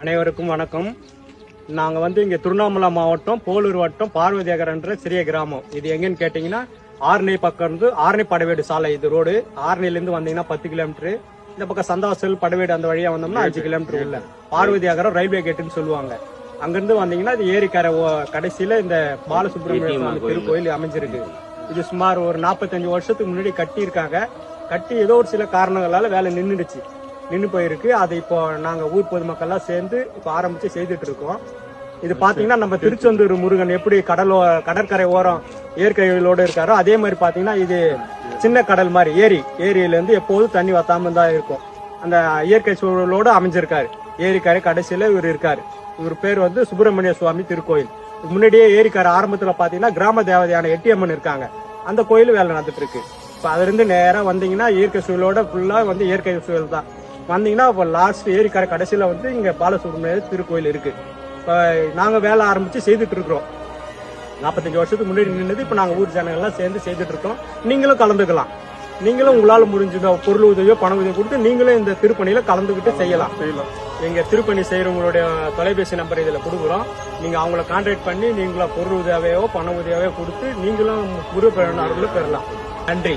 அனைவருக்கும் வணக்கம். நாங்கள் வந்து இங்கே திருவண்ணாமலை மாவட்டம் போலூர் வட்டம் பார்வதியகரன்ற சிறிய கிராமம். இது எங்கன்னு கேட்டிங்கன்னா ஆர்னி பக்கம் இருந்து ஆர்னி படவேடு சாலை. இது ரோடு. ஆர்னிலேருந்து வந்தீங்கன்னா பத்து கிலோமீட்டர். இந்த பக்கம் சந்தாசல் படவேடு அந்த வழியா வந்தோம்னா அஞ்சு கிலோமீட்டர் உள்ள. பார்வதியகரம் ரயில்வே கேட்டுன்னு சொல்லுவாங்க. அங்கிருந்து வந்தீங்கன்னா இது ஏரிக்கரை கடைசியில இந்த பாலசுப்ரமணிய சுவாமி திருக்கோயில் அமைஞ்சிருக்கு. இது சுமார் ஒரு நாற்பத்தஞ்சு வருஷத்துக்கு முன்னாடி கட்டியிருக்காங்க. கட்டி ஏதோ ஒரு சில காரணங்களால வேலை நின்றுடுச்சு நின்று போயிருக்கு. அது இப்போ நாங்க ஊர் பொதுமக்கள்லாம் சேர்ந்து இப்போ ஆரம்பிச்சு செய்துட்டு இருக்கோம். இது பாத்தீங்கன்னா நம்ம திருச்செந்தூர் முருகன் எப்படி கடலோ கடற்கரை ஓரம் இயற்கைகளோடு இருக்காரோ அதே மாதிரி பாத்தீங்கன்னா இது சின்ன கடல் மாதிரி ஏரி ஏரியில இருந்து எப்போதும் தண்ணி வத்தாம தான் இருக்கும். அந்த இயற்கை சூழலோடு அமைஞ்சிருக்காரு. ஏரிக்கரை கடைசியில இவர் இருக்காரு. இவர் பேர் வந்து சுப்பிரமணிய சுவாமி திருக்கோயில். முன்னாடியே ஏரிக்கரை ஆரம்பத்துல பாத்தீங்கன்னா கிராம தேவதையான எட்டியம்மன் இருக்காங்க. அந்த கோயில் வேலை நடந்துட்டு இருக்கு. இப்போ அதுல இருந்து நேரா வந்தீங்கன்னா இயற்கை சூழலோட ஃபுல்லா வந்து இயற்கை சூழல் தான். வந்தீங்கன்னா இப்போ லாஸ்ட் ஏரிக்கரை கடைசியில வந்து இங்க பாலசுப்ரமணிய திருக்கோயில் இருக்கு. இப்போ நாங்க வேலை ஆரம்பிச்சு செய்துட்டு இருக்கிறோம். நாற்பத்தஞ்சு வருஷத்துக்கு முன்னாடி நின்னது இப்போ நாங்கள் ஊர் ஜனங்கள் எல்லாம் சேர்ந்து செய்துட்டு இருக்கோம். நீங்களும் கலந்துக்கலாம். நீங்களும் உங்களால் முடிஞ்சதோ பொருள் உதவியோ பண உதவி கொடுத்து நீங்களும் இந்த திருப்பணியில கலந்துக்கிட்டு செய்யலாம். செய்யலாம். எங்க திருப்பணி செய்யறவங்களுடைய தொலைபேசி நம்பர் இதுல கொடுக்குறோம். நீங்க அவங்கள கான்டாக்ட் பண்ணி நீங்களா பொருள் உதவியோ பண உதவியோ கொடுத்து நீங்களும் குரு பெறணும் பெறலாம். நன்றி.